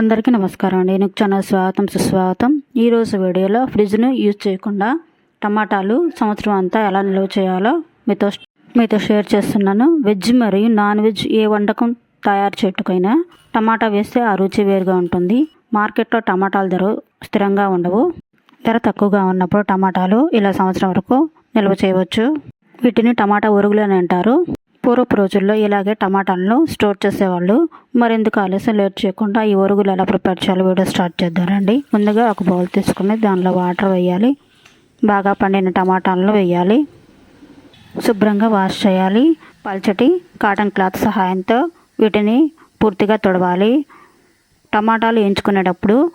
అందరికీ నమస్కారం అండి. నేను ఛానల్ స్వాగతం సుస్వాగతం ఈరోజు వీడియోలో ఫ్రిడ్జ్ను యూజ్ చేయకుండా టమాటాలు సంవత్సరం అంతా ఎలా నిల్వ చేయాలో మీతో మీతో షేర్ చేస్తున్నాను. వెజ్ మరియు నాన్ వెజ్ ఏ వంటకం తయారు చేయటకైనా టమాటా వేస్తే ఆ రుచి వేరుగా ఉంటుంది. మార్కెట్లో టమాటాల ధర స్థిరంగా ఉండవు. ధర తక్కువగా ఉన్నప్పుడు టమాటాలు ఇలా సంవత్సరం వరకు నిల్వ చేయవచ్చు. వీటిని టమాటా ఉరుగులు అని అంటారు. పూర్వపు రోజుల్లో ఇలాగే టమాటాలను స్టోర్ చేసేవాళ్ళు. మరెందుకు ఆలస్యం? లేట్ చేయకుండా ఈ ఒరుగులు ఎలా ప్రిపేర్ చేయాలో వీడియో స్టార్ట్ చేద్దారండి ముందుగా ఒక బౌల్ తీసుకుని దానిలో వాటర్ వేయాలి. బాగా పండిన టమాటాలను వేయాలి. శుభ్రంగా వాష్ చేయాలి. పల్చటి కాటన్ క్లాత్ సహాయంతో వీటిని పూర్తిగా తొడవాలి. టమాటాలు ఎంచుకునేటప్పుడు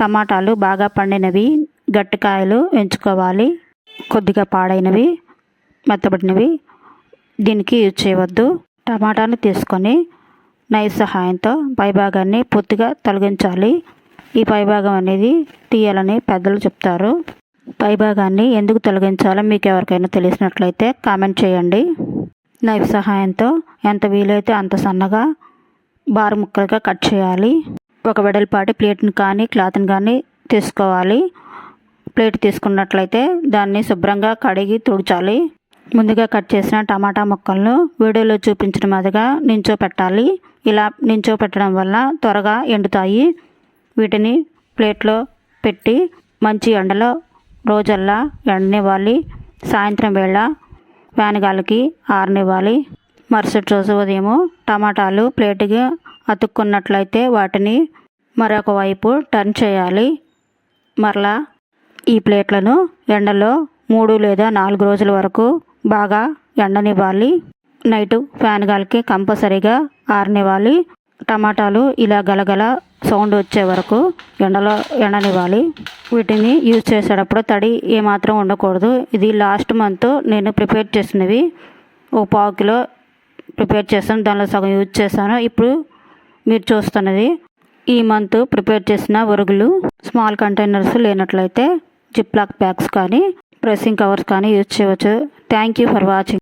టమాటాలు బాగా పండినవి గట్టికాయలు ఎంచుకోవాలి. కొద్దిగా పాడైనవి మెత్తబడినవి దీనికి యూజ్ చేయవద్దు. టమాటాను తీసుకొని నైఫ్ సహాయంతో పైభాగాన్ని పూర్తిగా తొలగించాలి. ఈ పైభాగం అనేది తీయాలని పెద్దలు చెప్తారు. పైభాగాన్ని ఎందుకు తొలగించాలో మీకు ఎవరికైనా తెలిసినట్లయితే కామెంట్ చేయండి. నైఫ్ సహాయంతో ఎంత వీలైతే అంత సన్నగా బారు ముక్కలుగా కట్ చేయాలి. ఒక వెడల్పాటి ప్లేట్ని కానీ క్లాత్ని కానీ తీసుకోవాలి. ప్లేట్ తీసుకున్నట్లయితే దాన్ని శుభ్రంగా కడిగి తుడచాలి. ముందుగా కట్ చేసిన టమాటా ముక్కలను వీడియోలో చూపించిన మాదిరిగా నించో పెట్టాలి ఇలా నించో పెట్టడం వల్ల త్వరగా ఎండుతాయి. వీటిని ప్లేట్లో పెట్టి మంచి ఎండలో రోజల్లా ఎండనివ్వాలి. సాయంత్రం వేళ వేనగాలికి ఆరనివ్వాలి. మరుసటి రోజు ఉదయం టమాటాలు ప్లేట్కి అతుక్కున్నట్లయితే వాటిని మరొక వైపు టర్న్ చేయాలి. మరలా ఈ ప్లేట్లను ఎండలో మూడు లేదా నాలుగు రోజుల వరకు బాగా ఎండనివ్వాలి. నైటు ఫ్యాన్ గాలికి కంపల్సరీగా ఆరనివ్వాలి. టమాటాలు ఇలా గలగల సౌండ్ వచ్చే వరకు ఎండలో ఎండనివ్వాలి. వీటిని యూజ్ చేసేటప్పుడు తడి ఏమాత్రం ఉండకూడదు. ఇది లాస్ట్ మంత్ నేను ప్రిపేర్ చేసినవి. ఓ పావు కిలో ప్రిపేర్ చేసాను దానిలో సగం యూజ్ చేశాను. ఇప్పుడు మీరు చూస్తున్నది. ఈ మంత్ ప్రిపేర్ చేసిన ఒరుగులు స్మాల్ కంటైనర్స్ లేనట్లయితే జిప్లాక్ ప్యాక్స్ బ్యాగ్స్ కానీ ప్రెస్సింగ్ కవర్స్ కానీ యూజ్ చేయవచ్చు. Thank you for watching